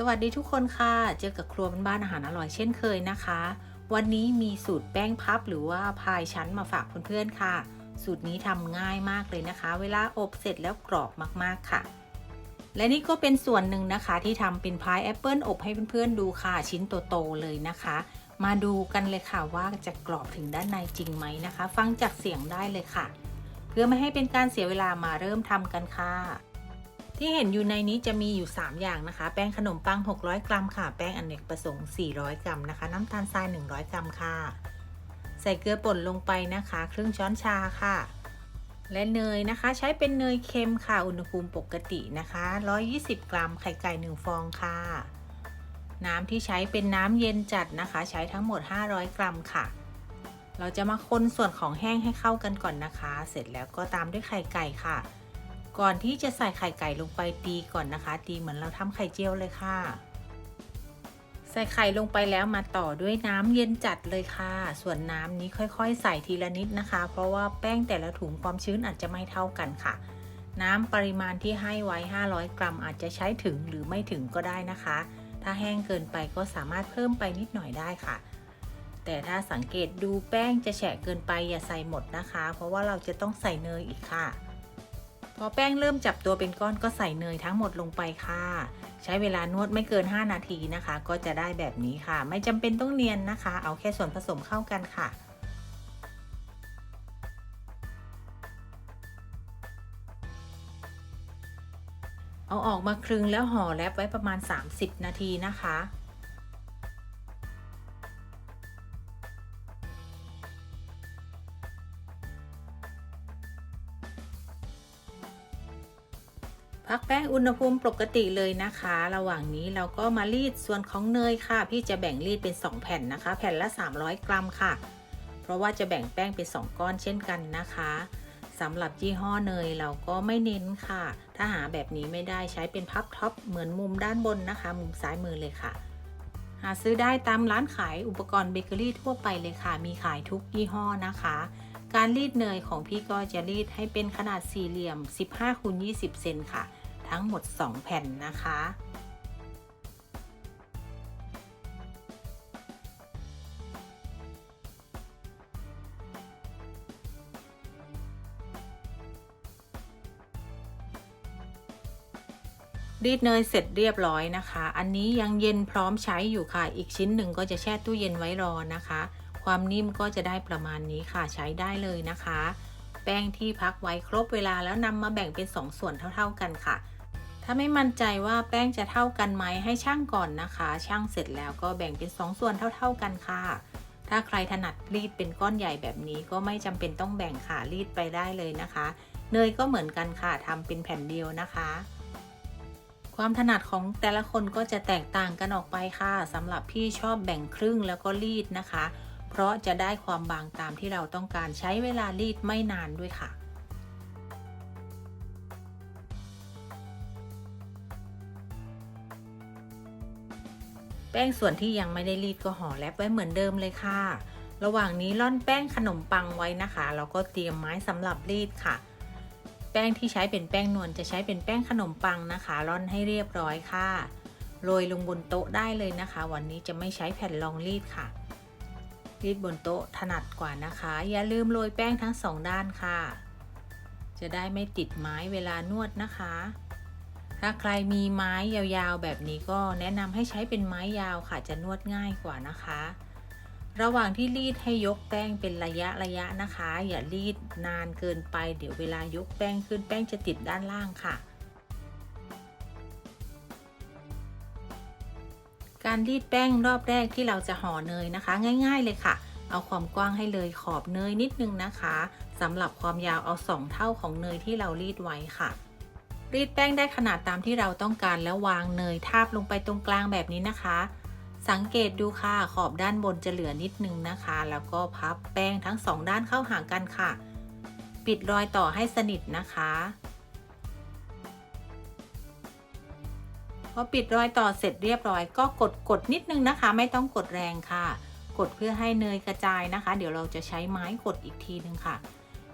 สวัสดีทุกคนค่ะ เจอกับครัวบ้านอาหารอร่อยเช่นเคยนะคะ วันนี้มีสูตรแป้งพับหรือว่าพายชั้นมาฝากเพื่อนๆค่ะ สูตรนี้ทำง่ายมากเลยนะคะ เวลาอบเสร็จแล้วกรอบมากๆค่ะ และนี่ก็เป็นส่วนหนึ่งนะคะ ที่ทำเป็นพายแอปเปิลอบให้เพื่อนๆดูค่ะ ชิ้นโตๆเลยนะคะ มาดูกันเลยค่ะว่าจะกรอบถึงด้านในจริงไหมนะคะ ฟังจากเสียงได้เลยค่ะ เพื่อไม่ให้เป็นการเสียเวลามาเริ่มทำกันค่ะ ที่เห็นอยู่ในนี้จะมีอยู่ 3 อย่างนะคะ แป้งขนมปัง 600 กรัมค่ะ แป้งอเนกประสงค์ 400 กรัมนะคะ น้ำตาลทราย 100 กรัมค่ะ ใส่เกลือป่นลงไปนะคะ ครึ่งช้อนชาค่ะ และเนยนะคะ ใช้เป็นเนยเค็มค่ะ อุณหภูมิปกตินะคะ 120 กรัม ไข่ไก่ 1 ฟองค่ะ น้ำที่ใช้เป็นน้ำเย็นจัดนะคะ ใช้ทั้งหมด 500 กรัมค่ะ เราจะมาคนส่วนของแห้งให้เข้ากันก่อนนะคะ เสร็จแล้วก็ตามด้วยไข่ไก่ค่ะ ก่อนที่จะใส่ไข่ไก่ลงไปตีก่อนนะคะตีเหมือนเราทำไข่เจียวเลยค่ะ ใส่ไข่ลงไปแล้วมาต่อด้วยน้ำเย็นจัดเลยค่ะ ส่วนน้ำนี้ค่อยๆ ใส่ทีละนิดนะคะ เพราะว่าแป้งแต่ละถุงความชื้นอาจจะไม่เท่ากันค่ะ น้ำปริมาณที่ให้ไว้ 500 กรัมอาจจะใช้ถึงหรือไม่ถึงก็ได้นะคะ ถ้าแห้งเกินไปก็สามารถเพิ่มไปนิดหน่อยได้ค่ะแต่ถ้าสังเกตดูแป้งจะแฉะเกินไปอย่าใส่หมดนะคะ เพราะว่าเราจะต้องใส่เนยอีกค่ะ พอแป้งเริ่มจับตัวเป็นก้อนก็ใส่เนยทั้งหมดลงไปค่ะ ใช้เวลานวดไม่เกิน 5 นาทีนะคะ ก็จะได้แบบนี้ค่ะ ไม่จำเป็นต้องเนียนนะคะ เอาแค่ส่วนผสมเข้ากันค่ะเอาออกมาคลึงแล้วห่อแรปไว้ประมาณ 30 นาทีนะคะ พักแป้งอุณหภูมิปกติเลยนะคะ ระหว่างนี้เราก็มารีดส่วนของเนยค่ะ พี่จะแบ่งรีดเป็น 2 แผ่นนะคะ แผ่นละ 300 กรัมค่ะ เพราะว่าจะแบ่งแป้งเป็น 2 ก้อนเช่นกันนะคะสำหรับยี่ห้อเนยเราก็ไม่เน้นค่ะ ถ้าหาแบบนี้ไม่ได้ใช้เป็นพับท็อปเหมือนมุมด้านบนนะคะ มุมซ้ายมือเลยค่ะ หาซื้อได้ตามร้านขายอุปกรณ์เบเกอรี่ทั่วไปเลยค่ะ มีขายทุกยี่ห้อนะคะ การรีดเนยของพี่ก็จะรีดให้เป็นขนาดสี่เหลี่ยม 15คูณ20 เซนค่ะ ทั้งหมด 2 แผ่นนะคะ รีดเนยเสร็จเรียบร้อยนะคะ อันนี้ยังเย็นพร้อมใช้อยู่ค่ะ อีกชิ้นหนึ่งก็จะแช่ตู้เย็นไว้รอนะคะ ความนิ่มก็จะได้ประมาณนี้ค่ะ ใช้ได้เลยนะคะ แป้งที่พักไว้ครบเวลาแล้วนำมาแบ่งเป็น 2 ส่วนเท่า ๆกันค่ะ ถ้าไม่มั่นใจว่าแป้งจะเท่ากันไหมให้ช่างก่อนนะคะ ช่างเสร็จแล้วก็แบ่งเป็น 2 ส่วนเท่า ๆกันค่ะ ถ้าใครถนัดรีดเป็นก้อนใหญ่แบบนี้ก็ไม่จำเป็นต้องแบ่งค่ะรีดไปได้เลยนะคะ เนยก็เหมือนกันค่ะทำเป็นแผ่นเดียวนะคะ ความถนัดของแต่ละคนก็จะแตกต่างกันออกไปค่ะสำหรับพี่ชอบแบ่งครึ่งแล้วก็รีดนะคะ เพราะจะได้ความบางตามที่เราต้องการใช้เวลารีดไม่นานด้วยค่ะ แป้งส่วนที่ยังไม่ได้รีดก็ห่อแรปไว้เหมือนเดิมเลยค่ะ ระหว่างนี้ร่อนแป้งขนมปังไว้นะคะแล้วก็เตรียมไม้สำหรับรีดค่ะ แป้งที่ใช้เป็นแป้งนวลจะใช้เป็นแป้งขนมปังนะคะ ร่อนให้เรียบร้อยค่ะโรยลงบนโต๊ะได้เลยนะคะ วันนี้จะไม่ใช้แผ่นรองรีดค่ะ รีดบนโต๊ะถนัดกว่านะคะ อย่าลืมโรยแป้งทั้งสองด้านค่ะ จะได้ไม่ติดไม้เวลานวดนะคะ ถ้าใครมีไม้ยาวๆ แบบนี้ก็แนะนำให้ใช้เป็นไม้ยาวค่ะจะนวดง่ายกว่านะคะ ระหว่างที่รีดให้ยกแป้งเป็นระยะระยะนะคะ อย่ารีดนานเกินไป เดี๋ยวเวลายกแป้งขึ้นแป้งจะติดด้านล่างค่ะ การรีดแป้งรอบแรกที่เราจะห่อเนยนะคะ ง่าย ๆ เลยค่ะ เอาความกว้างให้เลยขอบเนยนิดนึงนะคะสำหรับความยาวเอาสองเท่าของเนยที่เรารีดไว้ค่ะ รีดแป้งได้ขนาดตามที่เราต้องการแล้ววางเนยทาบลงไปตรงกลางแบบนี้นะคะ สังเกตดูค่ะขอบด้านบนจะเหลือนิดนึงนะคะ แล้วก็พับแป้งทั้งสองด้านเข้าหากันค่ะ ปิดรอยต่อให้สนิทนะคะพอปิดรอยต่อเสร็จเรียบร้อย ก็กดกดนิดนึงนะคะ ไม่ต้องกดแรงค่ะ กดเพื่อให้เนยกระจายนะคะ เดี๋ยวเราจะใช้ไม้กดอีกทีนึงค่ะ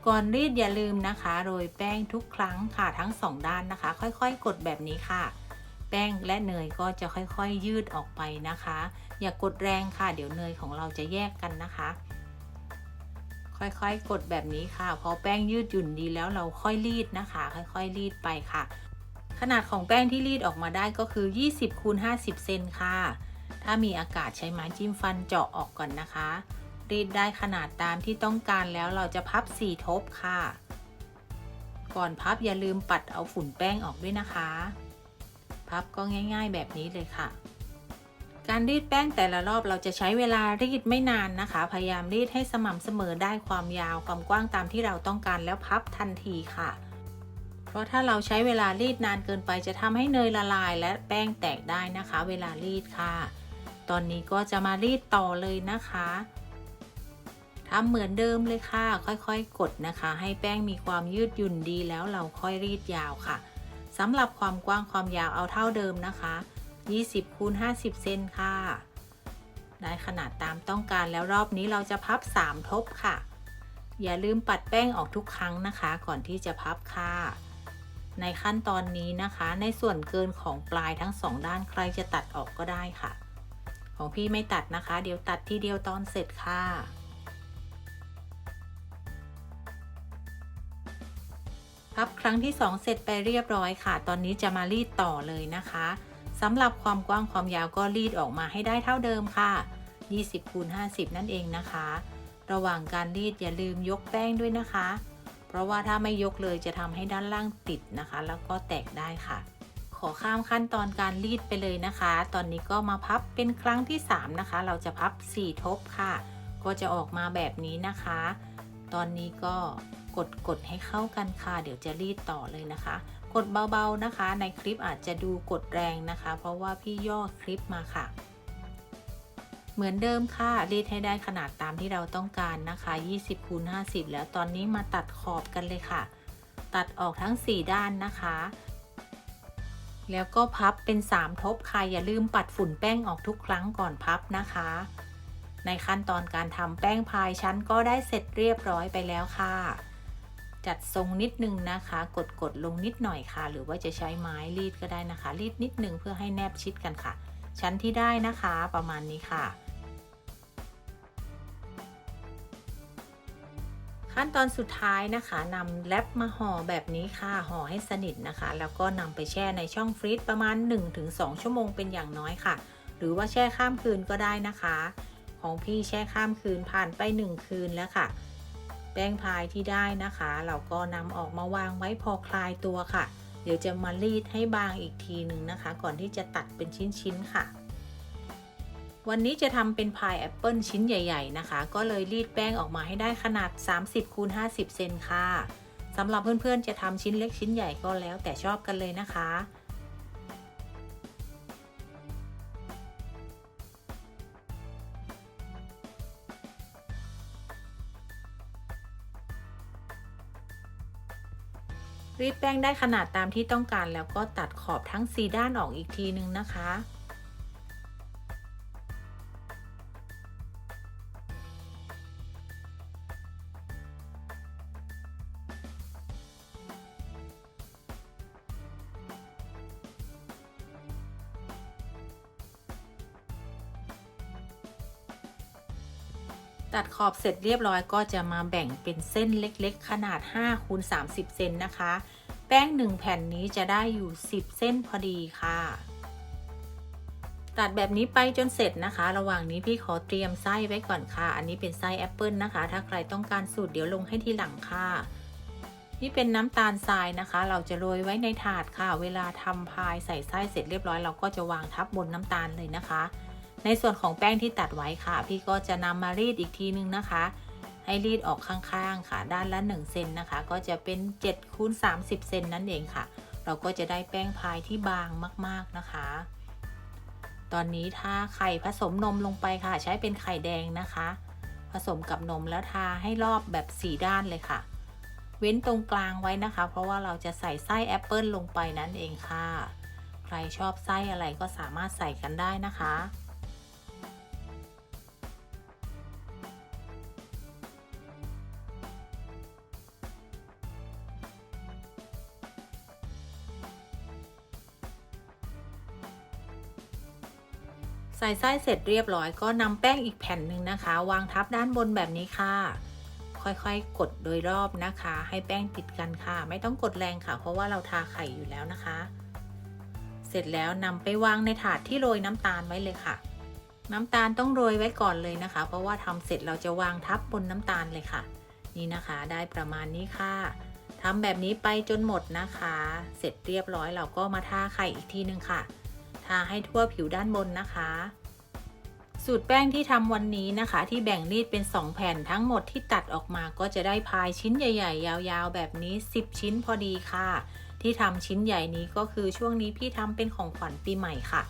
ก่อนรีดอย่าลืมนะคะโรยแป้งทุกครั้งค่ะทั้งสองด้านนะคะ ค่อยๆ กดแบบนี้ค่ะ แป้งและเนยก็จะค่อยๆ ยืดออกไปนะคะ อย่ากดแรงค่ะ เดี๋ยวเนยของเราจะแยกกันนะคะ ค่อยๆ กดแบบนี้ค่ะ พอแป้งยืดหยุ่นดีแล้วเราค่อยรีดนะคะ ค่อยๆ รีดไปค่ะ ขนาดของแป้งที่รีดออกมาได้ก็คือ 20คูณ50 เซนค่ะ ถ้ามีอากาศใช้ไม้จิ้มฟันเจาะออกก่อนนะคะ รีดได้ขนาดตามที่ต้องการแล้วเราจะพับ4ทบค่ะ ก่อนพับอย่าลืมปัดเอาฝุ่นแป้งออกด้วยนะคะ พับก็ง่าย ๆ แบบนี้เลยค่ะ การรีดแป้งแต่ละรอบเราจะใช้เวลารีดไม่นานนะคะ พยายามรีดให้สม่ำเสมอได้ความยาวความกว้างตามที่เราต้องการแล้วพับทันทีค่ะ เพราะถ้าเราใช้เวลารีดนานเกินไปจะทำให้เนยละลาย และแป้งแตกได้นะคะ เวลารีดค่ะ ตอนนี้ก็จะมารีดต่อเลยนะคะ ทำเหมือนเดิมเลยค่ะ ค่อยๆ กดนะคะ ให้แป้งมีความยืดหยุ่นดีแล้วเราค่อยรีดยาวค่ะสำหรับความกว้างความยาวเอาเท่าเดิมนะคะ 20คูณ50 เซนค่ะ ได้ขนาดตามต้องการแล้วรอบนี้เราจะพับ 3 ทบค่ะ อย่าลืมปัดแป้งออกทุกครั้งนะคะ ก่อนที่จะพับค่ะ ในขั้นตอนนี้นะคะ ในส่วนเกินของปลายทั้งสองด้านใครจะตัดออกก็ได้ค่ะ ของพี่ไม่ตัดนะคะ เดี๋ยวตัดทีเดียวตอนเสร็จค่ะ พับครั้งที่ 2 เสร็จไปเรียบร้อยค่ะ ตอนนี้จะมารีดต่อเลยนะคะสำหรับความกว้างความยาวก็รีดออกมาให้ได้เท่าเดิมค่ะ 20คูณ50 นั่นเองนะคะ ระหว่างการรีดอย่าลืมยกแป้งด้วยนะคะ เพราะว่าถ้าไม่ยกเลยจะทำให้ด้านล่างติดนะคะ แล้วก็แตกได้ค่ะ ขอข้ามขั้นตอนการรีดไปเลยนะคะ ตอนนี้ก็มาพับเป็นครั้งที่ 3 นะคะ เราจะพับ 4 ทบค่ะ ก็จะออกมาแบบนี้นะคะ ตอนนี้ก็ กดกดให้เข้ากันค่ะเดี๋ยวจะรีดต่อเลยนะคะ กดเบาๆนะคะ ในคลิปอาจจะดูกดแรงนะคะ เพราะว่าพี่ย่อคลิปมาค่ะ เหมือนเดิมค่ะรีดให้ได้ขนาดตามที่เราต้องการนะคะ 20คูณ50 แล้วตอนนี้มาตัดขอบกันเลยค่ะ ตัดออกทั้ง 4 ด้านนะคะแล้วก็พับเป็น 3 ทบค่ะ อย่าลืมปัดฝุ่นแป้งออกทุกครั้งก่อนพับนะคะ ในขั้นตอนการทำแป้งพายชั้นก็ได้เสร็จเรียบร้อยไปแล้วค่ะ จัดทรงนิดนึงนะคะ กดกดลงนิดหน่อยค่ะ หรือว่าจะใช้ไม้รีดก็ได้นะคะ รีดนิดนึงเพื่อให้แนบชิดกันค่ะ ชั้นที่ได้นะคะประมาณนี้ค่ะ ขั้นตอนสุดท้ายนะคะนำแรปมาห่อแบบนี้ค่ะห่อให้สนิทนะคะ แล้วก็นำไปแช่ในช่องฟรีซประมาณ 1-2 ชั่วโมงเป็นอย่างน้อยค่ะ หรือว่าแช่ข้ามคืนก็ได้นะคะ ของพี่แช่ข้ามคืนผ่านไป 1 คืนแล้วค่ะ แป้งพายที่ได้นะคะ เราก็นำออกมาวางไว้พอคลายตัวค่ะ เดี๋ยวจะมารีดให้บางอีกทีหนึ่งนะคะ ก่อนที่จะตัดเป็นชิ้นๆค่ะวันนี้จะทำเป็นพายแอปเปิลชิ้นใหญ่ ๆ นะคะ ก็เลยรีดแป้งออกมาให้ได้ขนาด 30คูณ50 เซนค่ะสำหรับเพื่อนๆ จะทำชิ้นเล็กชิ้นใหญ่ก็แล้วแต่ชอบกันเลยนะคะ รีดแป้งได้ขนาดตามที่ต้องการแล้วก็ตัดขอบทั้ง 4 ด้านออกอีกทีนึงนะคะ ขอบเสร็จเรียบร้อยก็จะมาแบ่งเป็นเส้นเล็กๆ ขนาด5คูณ30 เซนนะคะ แป้ง 1 แผ่นนี้จะได้อยู่ 10 เส้นพอดีค่ะ ตัดแบบนี้ไปจนเสร็จนะคะ ระหว่างนี้พี่ขอเตรียมไส้ไว้ก่อนค่ะ อันนี้เป็นไส้แอปเปิลนะคะ ถ้าใครต้องการสูตรเดี๋ยวลงให้ทีหลังค่ะนี่เป็นน้ำตาลทรายนะคะ เราจะโรยไว้ในถาดค่ะ เวลาทำพายใส่ไส้เสร็จเรียบร้อย เราก็จะวางทับบนน้ำตาลเลยนะคะ ในส่วนของแป้งที่ตัดไว้ค่ะ พี่ก็จะนำมารีดอีกทีนึงนะคะ ให้รีดออกข้างๆค่ะ ด้านละ1เซนนะคะ ก็จะเป็น7คูณ30เซนนั่นเองค่ะ เราก็จะได้แป้งพายที่บางมากๆนะคะ ตอนนี้ทาไข่ผสมนมลงไปค่ะ ใช้เป็นไข่แดงนะคะ ผสมกับนมแล้วทาให้รอบแบบสีด้านเลยค่ะ เว้นตรงกลางไว้นะคะ เพราะว่าเราจะใส่ไส้แอปเปิลลงไปนั่นเองค่ะ ใครชอบไส้อะไรก็สามารถใส่กันได้นะคะ ใส่ไส้เสร็จเรียบร้อยก็นำแป้งอีกแผ่นหนึ่งนะคะ วางทับด้านบนแบบนี้ค่ะ ค่อยๆ กดโดยรอบนะคะ ให้แป้งติดกันค่ะ ไม่ต้องกดแรงค่ะ เพราะว่าเราทาไข่อยู่แล้วนะคะ เสร็จแล้วนำไปวางในถาดที่โรยน้ำตาลไว้เลยค่ะ น้ำตาลต้องโรยไว้ก่อนเลยนะคะ เพราะว่าทำเสร็จเราจะวางทับบนน้ำตาลเลยค่ะ นี่นะคะได้ประมาณนี้ค่ะทำแบบนี้ไปจนหมดนะคะ เสร็จเรียบร้อยเราก็มาทาไข่อีกทีนึงค่ะ ทาให้ทั่วผิวด้านบนนะคะ สูตรแป้งที่ทำวันนี้นะคะ ที่แบ่งรีดเป็น 2 แผ่นทั้งหมดที่ตัดออกมาก็จะได้พายชิ้นใหญ่ ๆ ยาวๆ แบบนี้ 10 ชิ้นพอดีค่ะ ที่ทำชิ้นใหญ่นี้ก็คือช่วงนี้พี่ทำเป็นของขวัญปีใหม่ค่ะ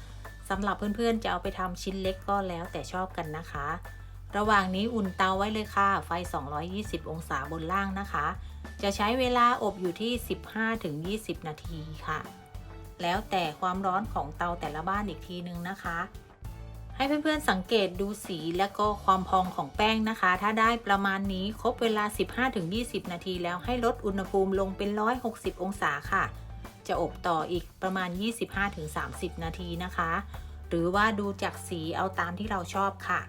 สำหรับเพื่อนๆจะเอาไปทำชิ้นเล็กก็แล้วแต่ชอบกันนะคะ ระหว่างนี้อุ่นเตาไว้เลยค่ะ ไฟ 220 องศาบนล่างนะคะ จะใช้เวลาอบอยู่ที่ 15-20 นาทีค่ะ แล้วแต่ความร้อนของเตาแต่ละบ้านอีกทีนึงนะคะ ให้เพื่อนๆสังเกตดูสีและก็ความพองของแป้งนะคะ ถ้าได้ประมาณนี้ครบเวลา 15-20 นาทีแล้วให้ลดอุณหภูมิลงเป็น 160 องศาค่ะ จะอบต่ออีกประมาณ 25-30 นาทีนะคะ หรือว่าดูจากสีเอาตามที่เราชอบค่ะ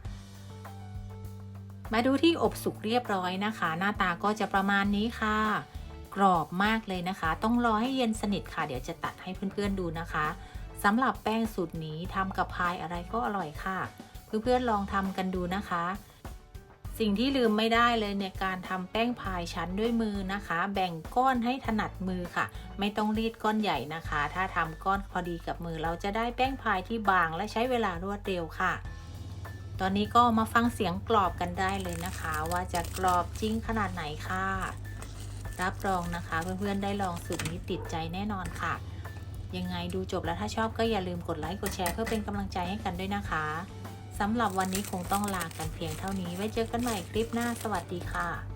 มาดูที่อบสุกเรียบร้อยนะคะ หน้าตาก็จะประมาณนี้ค่ะ กรอบมากเลยนะคะ ต้องรอให้เย็นสนิทค่ะ เดี๋ยวจะตัดให้เพื่อนๆดูนะคะสำหรับแป้งสูตรนี้ทำกับพายอะไรก็อร่อยค่ะ เพื่อนๆลองทำกันดูนะคะ สิ่งที่ลืมไม่ได้เลยในการทำแป้งพายชั้นด้วยมือนะคะ แบ่งก้อนให้ถนัดมือค่ะ ไม่ต้องรีดก้อนใหญ่นะคะ ถ้าทำก้อนพอดีกับมือ เราจะได้แป้งพายที่บาง และใช้เวลารวดเร็วค่ะตอนนี้ก็มาฟังเสียงกรอบกันได้เลยนะคะ ว่าจะกรอบจริงขนาดไหนค่ะ รับรองนะคะ เพื่อนๆได้ลองสูตรนี้ติดใจแน่นอนค่ะ ยังไงดูจบแล้วถ้าชอบก็อย่าลืมกดไลค์กดแชร์เพื่อเป็นกำลังใจให้กันด้วยนะคะสำหรับวันนี้คงต้องลากันเพียงเท่านี้ ไว้เจอกันใหม่คลิปหน้าสวัสดีค่ะ